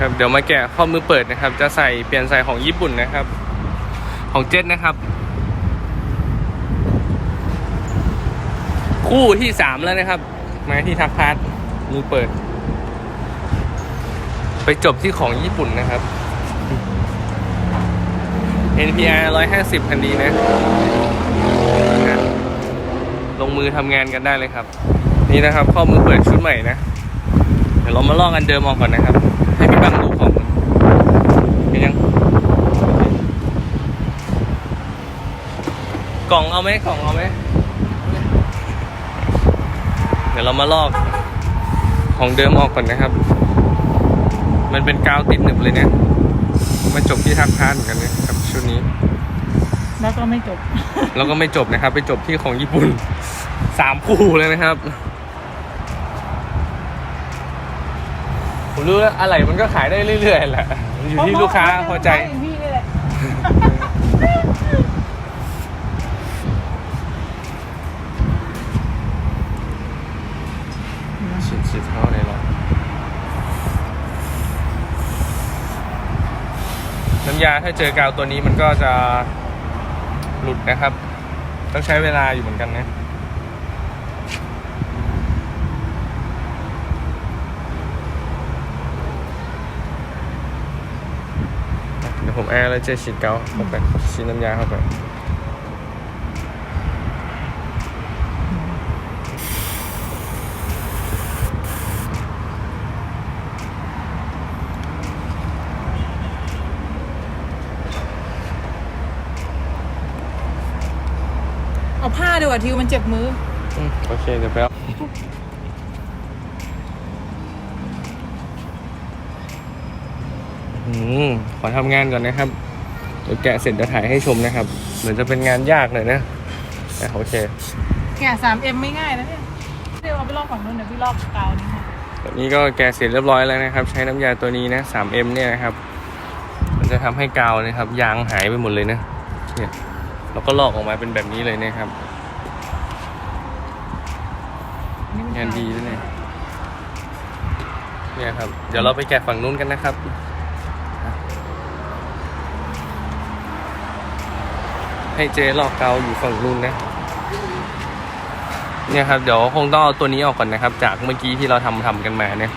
ครับเดี๋ยวมาแกะข้อมือเปิดนะครับ จะใส่เปลี่ยนใส่ของญี่ปุ่นนะครับ ของเจ็ตนะครับ คู่ที่สามแล้วนะครับมาที่ทักพาร์ทมือเปิด ไปจบที่ของญี่ปุ่นนะครับ NPR 150 คันดีนะ ลงมือทำงานกันได้เลยครับ นี่นะครับ ข้อมือเปิดชุดใหม่นะ เดี๋ยวเรามาลอกอันเดิมออกก่อนนะครับ ให้พี่บังดูของเห็นยัง กล่องเอาไหมกล่องเอาไหมเดี๋ยวเรามาลอกของเดิมออกก่อนนะครับ มันเป็นกาวติดหนึบเลยเนี่ยมาจบที่ทักพาร์ทเหมือนกันนะครับชุดนี้ แล้วก็ไม่จบ แล้วก็ไม่จบนะครับ ไปจบที่ของญี่ปุ่นสามคู่เลยนะครับผมรู้แล้วอะไรมันก็ขายได้เรื่อยๆแหละอยู่ที่ลูกค้าพอใจ พี่นี่แหละ ฉีดฉีดเข้าในหลอดน้ำ ยาถ้าเจอกาวตัวนี้มันก็จะหลุดนะครับ ต้องใช้เวลาอยู่เหมือนกันนะเดี๋ยวผมแอร์แล้วเจอฉีดกาวเข้าไปฉีดน้ำยาเข้าไป เอาผ้าดีกว่าทิวมันเจ็บมือ อืมโอเค เดี๋ยวไปเอาอืมขอทำงานก่อนนะครับ เดี๋ยวแกะเสร็จจะถ่ายให้ชมนะครับ เหมือนจะเป็นงานยากหน่อยนะแต่โอเค แกะ 3M ไม่ง่ายนะเนี่ยเดี๋ยวเอาไปลอกฝั่งนู้นเดี๋ยวพี่ลอกกาวนี้ค่ะตอนนี้ก็แกะเสร็จเรียบร้อยแล้วนะครับ ใช้น้ำยาตัวนี้นะ 3M เนี่ยนะครับ มันจะทำให้กาวนะครับ ยางหายไปหมดเลยนะเนี่ย แล้วก็ลอกออกมาเป็นแบบนี้เลยนะครับอันนี้เป็นงานดีด้วยเนี่ยเนี่ยครับ เดี๋ยวเราไปแกะฝั่งนู้นกันนะครับให้เจลอกเกาอยู่ฝั่งนู้นนะ เนี่ยครับ เดี๋ยวคงต้องเอาตัวนี้ออกก่อนนะครับ จากเมื่อกี้ที่เราทำทำกันมาเนี่ย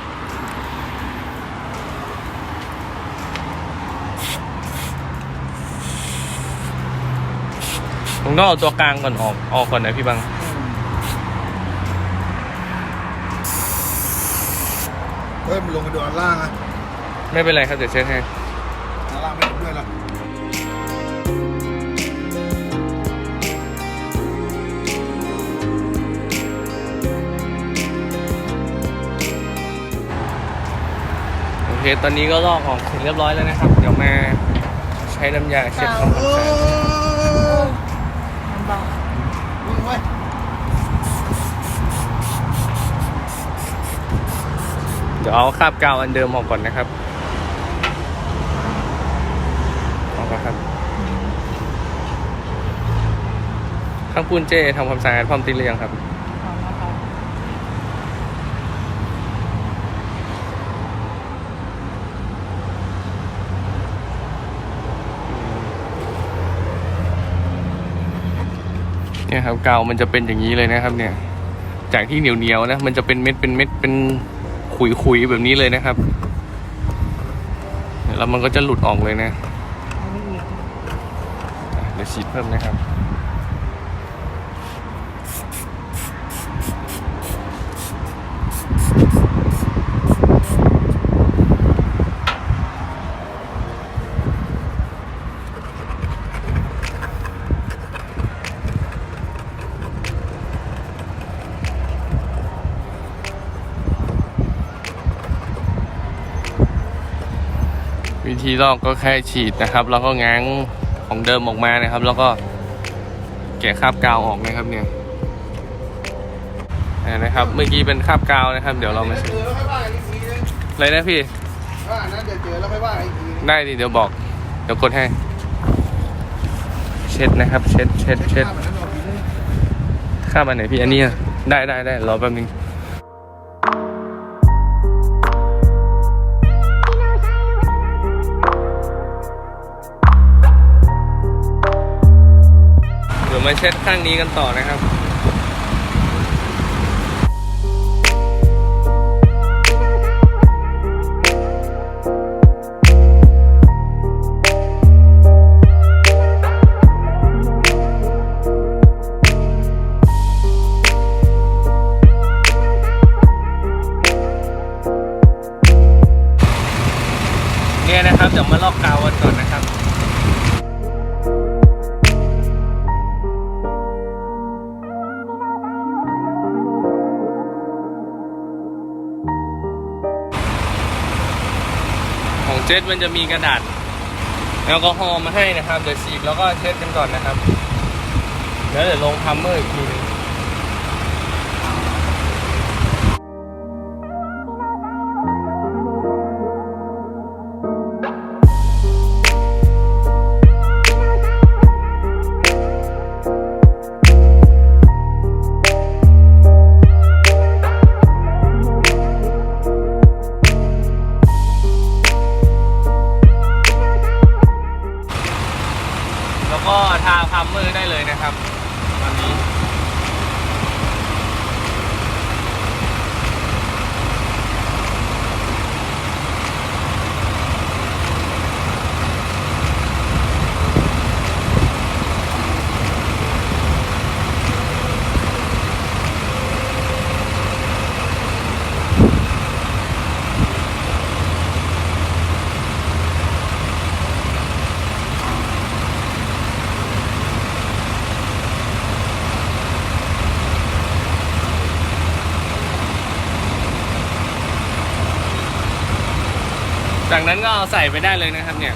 ต้องเอาตัวกลางก่อนออกออกก่อนนะพี่บัง เฮ้ยมันลงมาดูอันล่างอะไม่เป็นไรครับเดี๋ยวเช็ดให้ อันล่างไม่ลงด้วยละโอเค ตอนนี้ก็ลอกออกเสร็จเรียบร้อยแล้วนะครับ เดี๋ยวมาใช้น้ำยาเช็ดทำความโอ้สะอาด ดี๋ยวเอาคาบกาวอันเดิมออกก่อนนะครับออกมาครับข้างปูนเจทำความสะอาดพร้อมติดหรือยังครับเอานะคะเนี่ยครับกาวมันจะเป็นอย่างนี้เลยนะครับ เนี่ย จากที่เหนียวเหนียวๆนะมันจะเป็นเม็ดเป็นเม็ดเป็น ขุยขุยๆแบบนี้เลยนะครับ แล้วมันก็จะหลุดออกเลยนะเอาไม่อีกอะเดี๋ยวฉีดเพิ่มนะครับ วิธีลอกก็แค่ฉีดนะครับ แล้วก็ง้างของเดิมออกมานะครับ แล้วก็แกะคราบกาวออกนะครับเนี่ยนะครับ เมื่อกี้เป็นคราบกาวนะครับ เดี๋ยวเรามาเจอแล้วค่อยว่าอีกทีนึงอะไรนะพี่ว่านั้นเดี๋ยวเจอแล้วค่อยว่าอีกทีได้ดิเดี๋ยวบอก เดี๋ยวกดให้ เช็ดนะครับ เช็ดเช็ดเช็ดคราบอันไหนพี่อันนี้ได้ได้ได้รอแป๊บนึง มาเช็ดข้างนี้กันต่อนะครับเนี่ยนะครับเดี๋ยวมาลอกกาวกันก่อน เจ็ตมันจะมีกระดาษแอลกอฮอล์มาให้นะครับ เดี๋ยวฉีกแล้วก็เช็ดกันก่อนนะครับ แล้วเดี๋ยวลงทัมเมอร์อีกทีนึง จากนั้นก็เอาใส่ไปได้เลยนะครับเนี่ย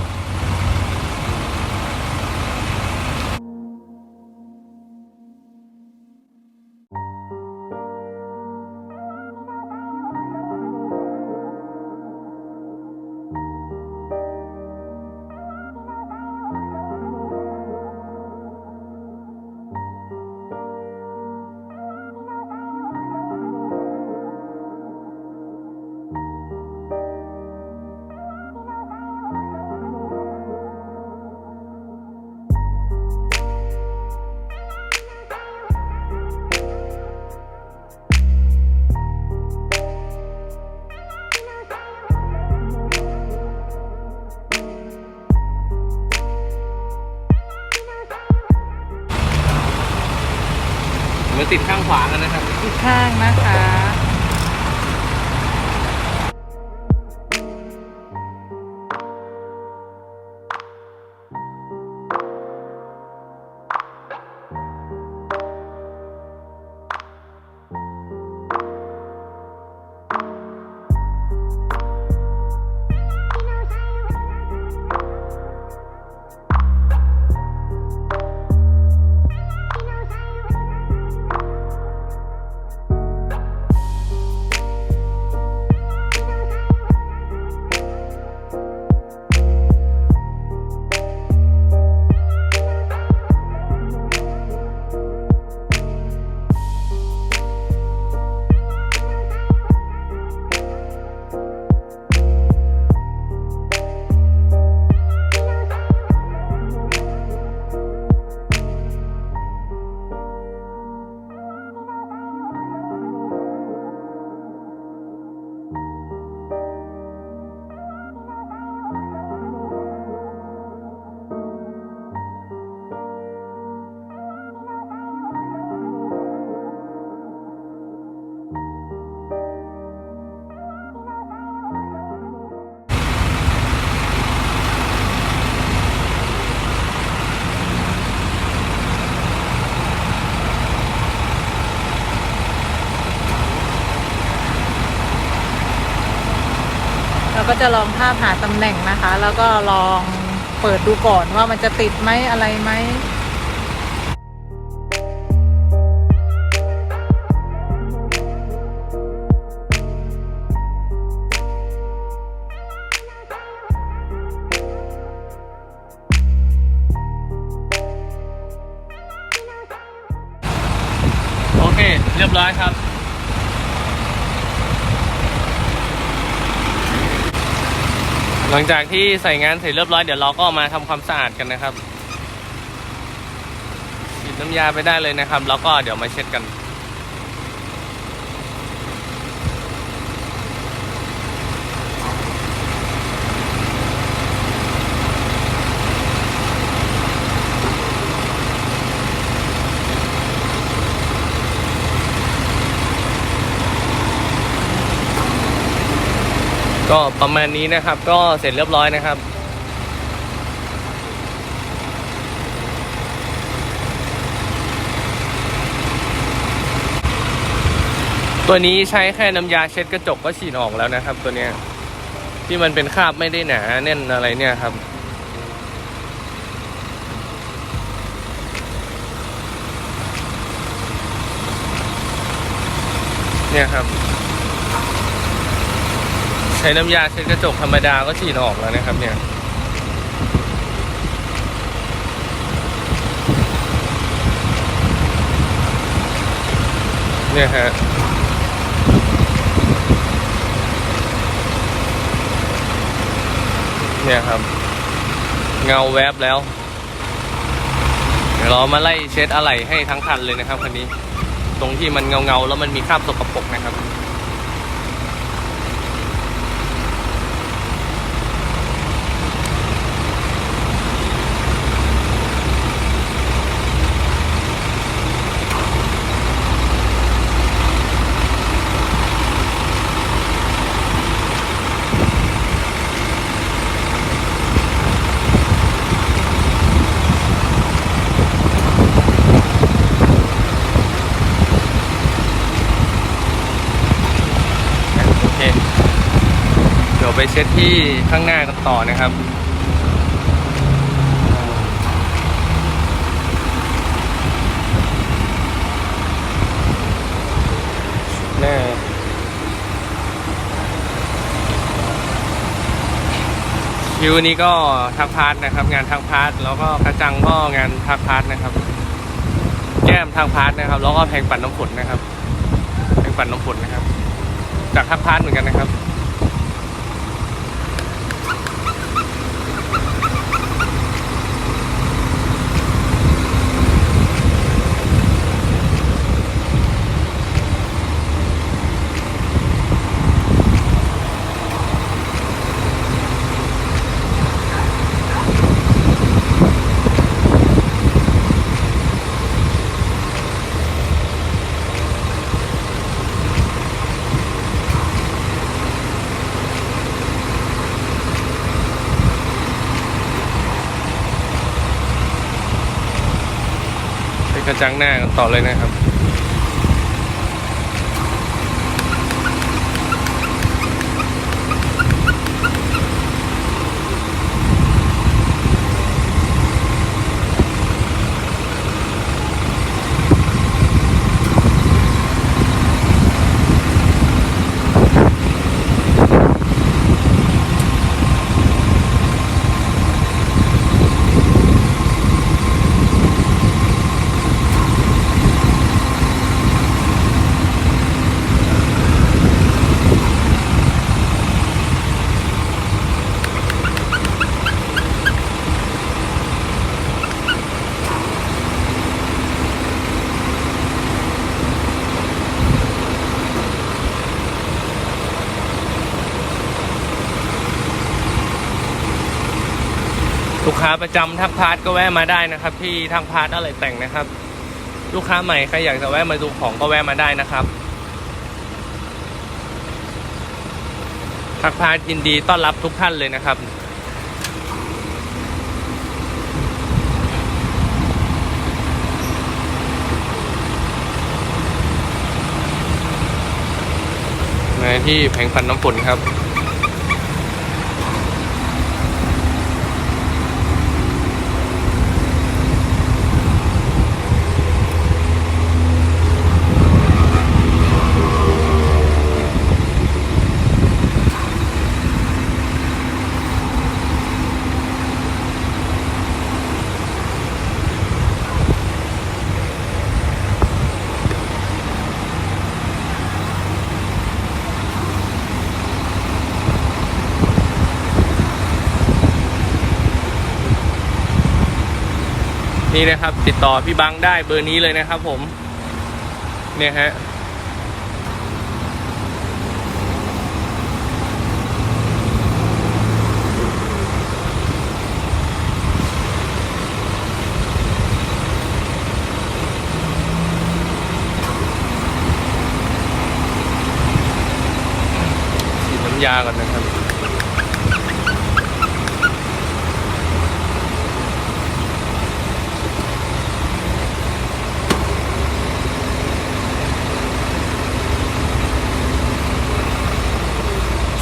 ขวางกันนะครับ อีกข้างนะคะ เราก็จะลองภาพหาตำแหน่งนะคะ แล้วก็ลองเปิดดูก่อนว่ามันจะติดไหมอะไรไหมโอเค เรียบร้อยครับ หลังจากที่ใส่งานเสร็จเรียบร้อยเดี๋ยวเราก็มาทำความสะอาดกันนะครับฉีดน้ำยาไปได้เลยนะครับ แล้วก็เดี๋ยวมาเช็ดกัน ก็ประมาณนี้นะครับ ก็เสร็จเรียบร้อยนะครับ ตัวนี้ใช้แค่น้ำยาเช็ดกระจกก็ฉีดออกแล้วนะครับ ตัวเนี้ยที่มันเป็นคราบไม่ได้หนาแน่นอะไรเนี่ยครับเนี่ยครับ ช้น้ำยาเช็ดกระจกธรรมดาก็ฉีดออกแล้วนะครับเนี่ยเนี่ยฮะเนี่ยครับ เงาแวบแล้วเดี๋ยวเรามาไล่เช็ดอะไหล่ให้ทั้งคันเลยนะครับคันนี้ ตรงที่มันเงาเงาแล้วมันมีคราบสกปรกนะครับ ไปเช็ดที่ข้างหน้ากันต่อนะครับหน้าคิวนี้ก็ทักพาร์ทนะครับ งานทักพาร์ทแล้วก็กระจังก็งานทักพาร์ทนะครับ แก้มทักพาร์ทนะครับ แล้วก็แพงปั่นน้ำฝนนะครับแพงปั่นน้ำฝนนะครับ จากทักพาร์ทเหมือนกันนะครับ ระจังหน้ากันต่อเลยนะครับ ประจำทักพาร์ทก็แวะมาได้นะครับ ที่ทักพาร์ทอะไรแต่งนะครับ ลูกค้าใหม่ใครอยากจะแวะมาดูของก็แวะมาได้นะครับทักพาร์ทยินดีต้อนรับทุกท่านเลยนะครับในที่แผงพันน้ำฝนครับ นี่นะครับ ติดต่อพี่บังได้เบอร์นี้เลยนะครับ ผม เนี่ยฮะยาก่อนนะครับ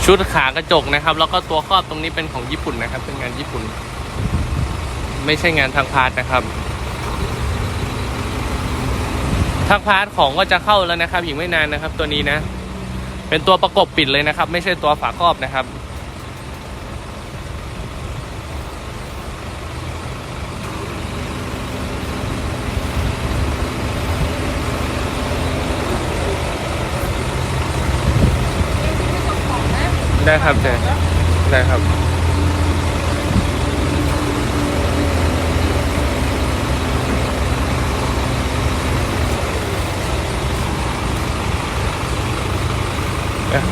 ชุดขากระจกนะครับ แล้วก็ตัวครอบตรงนี้เป็นของญี่ปุ่นนะครับ เป็นงานญี่ปุ่น ไม่ใช่งานทางพาร์ทนะครับทางพาร์ทของก็จะเข้าแล้วนะครับอีกไม่นานนะครับ ตัวนี้นะ เป็นตัวประกบปิดเลยนะครับ ไม่ใช่ตัวฝาครอบนะครับ ได้ครับเจได้ครับ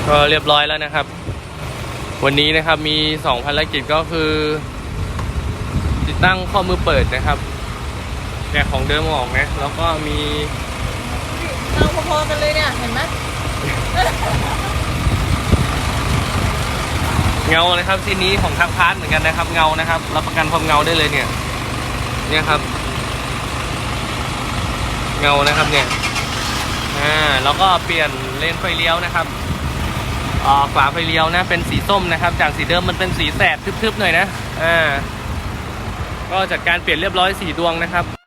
ก็เรียบร้อยแล้วนะครับ วันนี้นะครับมีสองภารกิจก็คือ ติดตั้งข้อมือเปิดนะครับแกะของเดิมออกนะแล้วก็มี เราพอๆกันเลยเนี่ย เห็นไหม เงานะครับซีนนี้ของทางพาร์ทเหมือนกันนะครับ เงานะครับรับประกันความเงาได้เลยเนี่ย เนี่ยครับ เงานะครับเนี่ยอ่าแล้วก็เปลี่ยนเลนไฟเลี้ยวนะครับอ่าฝาไฟเลี้ยวนะเป็นสีส้มนะครับ จากสีเดิมมันเป็นสีแสดทึบๆหน่อยนะอ่าก็จัดการเปลี่ยนเรียบร้อยสีดวงนะครับ